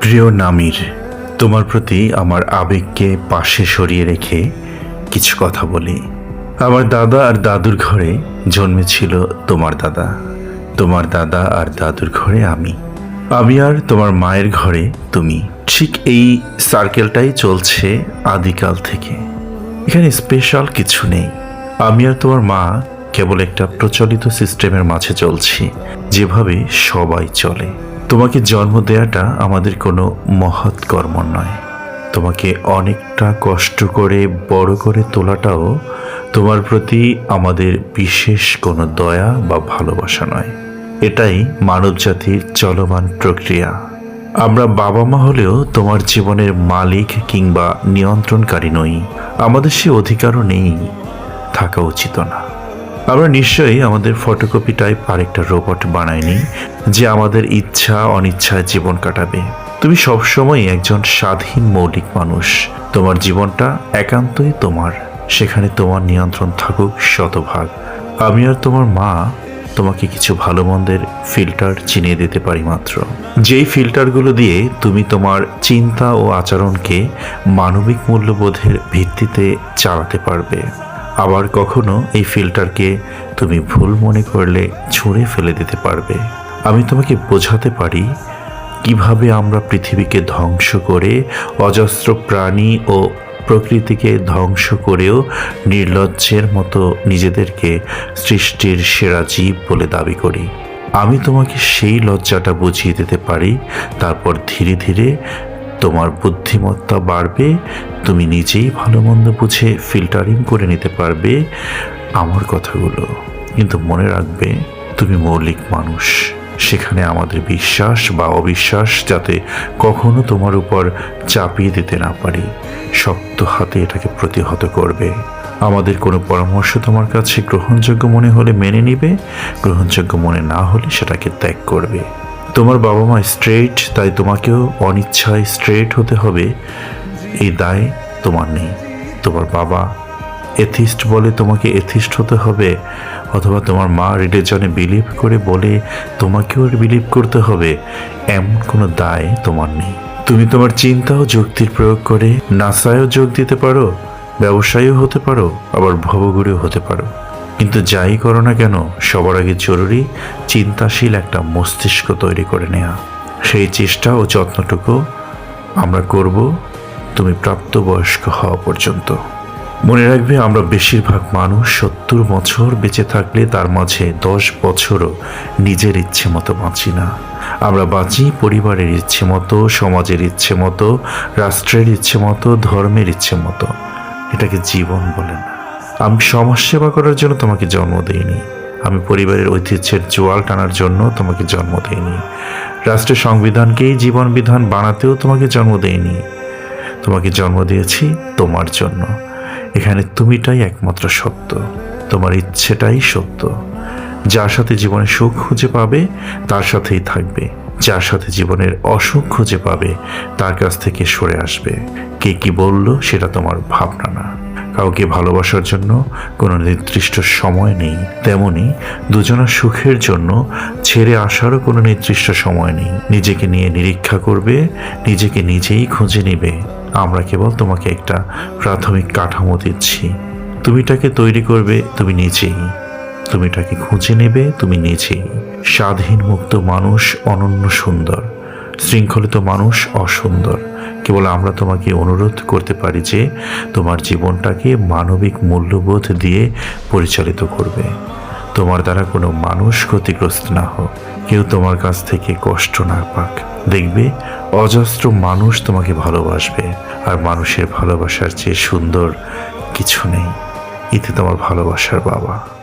প্রিয় নামির, তোমার প্রতি আমার আবেগকে পাশে সরিয়ে রেখে কিছু কথা বলি। আমার দাদা আর দাদুর ঘরে জন্মেছিল তোমার দাদা। তোমার দাদা আর দাদুর ঘরে আমি। আমি আর তোমার মায়ের ঘরে তুমি। ঠিক এই সার্কেলটাই চলছে আদিকাল থেকে। এখানে স্পেশাল কিছু নেই। আমি আর তোমার মা কেবল একটা প্রচলিত সিস্টেমের মাঝে চলছি। যেভাবে সবাই চলে। তোমাকে জন্ম দেওয়াটা আমাদের কোনো মহৎ কর্ম নয়। তোমাকে অনেকটা কষ্ট করে, বড় করে তোলাটাও তোমার প্রতি আমাদের বিশেষ কোনো দয়া বা ভালোবাসা নয়। এটাই মানবজাতির চলমান প্রক্রিয়া। আমরা বাবা মা হলেও তোমার জীবনের মালিক কিংবা নিয়ন্ত্রণকারী নই। আমাদের সে অধিকারও নেই। থাকা উচিত না। আমরা নিশ্চয়ই আমাদের ফটোকপি টাইপ আরেকটা রোবট বানাইনি। যে আমাদের ইচ্ছা, অনিচ্ছায় জীবন কাটাবে। তুমি সবসময় একজন স্বাধীন মৌলিক মানুষ। তোমার জীবনটা একান্তই তোমার। সেখানে তোমার নিয়ন্ত্রণ থাকুক শতভাগ। আমি আর তোমার মা তোমাকে কিছু ভালো মন্দের ফিল্টার চিনিয়ে দিতে পারি মাত্র। যেই ফিল্টারগুলো দিয়ে তুমি তোমার চিন্তা ও আচরণকে মানবিক মূল্যবোধের ভিত্তিতে চালাতে পারবে। আবার কখনো এই ফিল্টারকে তুমি ভুল মনে করলে ছুঁড়ে ফেলে দিতে পারবে। আমি তোমাকে বোঝাতে পারি কীভাবে আমরা পৃথিবীকে ধ্বংস করে অজস্র প্রাণী ও প্রকৃতিকে ধ্বংস করেও নির্লজ্জের মতো নিজেদেরকে সৃষ্টির সেরা জীব বলে দাবি করি। আমি তোমাকে সেই লজ্জাটা বুঝিয়ে দিতে পারি, তারপর ধীরে ধীরে তোমার বুদ্ধিমত্তা বাড়বে, তুমি নিজেই ভালো মন্দ বুঝে ফিল্টারিং করে নিতে পারবে আমার কথাগুলো। কিন্তু মনে রাখবে, তুমি মৌলিক মানুষ। সেখানে আমাদের বিশ্বাস বা অবিশ্বাস যাতে কখনো তোমার উপর চাপিয়ে দিতে না পারি। শক্ত হাতে এটাকে প্রতিহত করবে। আমাদের কোনো পরামর্শ তোমার কাছে গ্রহণযোগ্য মনে হলে মেনে নিবে। গ্রহণযোগ্য মনে না হলে সেটাকে ত্যাগ করবে। তোমার বাবা মা স্ট্রেট তাই তোমাকেও অনিচ্ছায় স্ট্রেট হতে হবে। এই দায় তোমার নেই। তোমার বাবা এথিস্ট বলে তোমাকে এথিস্ট হতে হবে। অথবা তোমার মা রিলিজনে বিলিভ করে বলে তোমাকেও বিলিভ করতে হবে, এমন কোনো দায় তোমার নেই। তুমি তোমার চিন্তা ও যুক্তির প্রয়োগ করে নাসায়ও যোগ দিতে পারো, ব্যবসায়ীও হতে পারো, আবার ভবগুরুও হতে পারো। কিন্তু যাই করো না কেন, সবার আগে জরুরি চিন্তাশীল একটা মস্তিষ্ক তৈরি করে নেওয়া সেই চেষ্টা ও যত্নটুকু আমরা করব, তুমি প্রাপ্তবয়স্ক হওয়া পর্যন্ত। মনে রাখবে, আমরা বেশিরভাগ মানুষ সত্তর বছর বেঁচে থাকলে তার মাঝে দশ বছরও নিজের ইচ্ছে মতো বাঁচি না। আমরা বাঁচি পরিবারের ইচ্ছে মতো, সমাজের ইচ্ছে মতো, রাষ্ট্রের ইচ্ছে মতো, ধর্মের ইচ্ছে মতো। এটাকে জীবন বলে না। আমি সমাজ সেবা করার জন্য তোমাকে জন্ম দিইনি। আমি পরিবারের ঐতিহ্যের জোয়াল টানার জন্য তোমাকে জন্ম দেইনি। রাষ্ট্রের সংবিধানকেই জীবন বিধান বানাতেও তোমাকে জন্ম দেইনি। তোমাকে জন্ম দিয়েছি তোমার জন্য। এখানে তুমিটাই একমাত্র সত্য। তোমার ইচ্ছেটাই সত্য। যার সাথে জীবনে সুখ খুঁজে পাবে, তার সাথেই থাকবে। যার সাথে জীবনের অসুখ খুঁজে পাবে, তার কাছ থেকে সরে আসবে। কে কি বলল, সেটা তোমার ভাবনা না। কাউকে ভালোবাসার জন্য কোনো নির্দিষ্ট সময় নেই। তেমনি দুজনের সুখের জন্য ছেড়ে আসারও কোনো নির্দিষ্ট সময় নেই। নিজেকে নিয়ে নিরীক্ষা করবে, নিজেকে নিজেই খুঁজে নেবে। আমরা কেবল তোমাকে একটা প্রাথমিক কাঠামো দিচ্ছি। তুমি তুমিটাকে তৈরি করবে, তুমি নিজেই। তুমি তুমিটাকে খুঁজে নেবে, তুমি নিজেই। স্বাধীন মুক্ত মানুষ, অনন্য সুন্দর। শৃঙ্খলিত মানুষ অসুন্দর। কেবল আমরা তোমাকে অনুরোধ করতে পারি যে, তোমার জীবনটাকে মানবিক মূল্যবোধ দিয়ে পরিচালিত করবে। তোমার দ্বারা কোনো মানুষ ক্ষতিগ্রস্ত না হোক। কেউ তোমার কাছ থেকে কষ্ট না পাক। দেখবে, অজস্র মানুষ তোমাকে ভালোবাসবে। আর মানুষের ভালোবাসার চেয়ে সুন্দর কিছু নেই। এতে তোমার ভালোবাসার বাবা।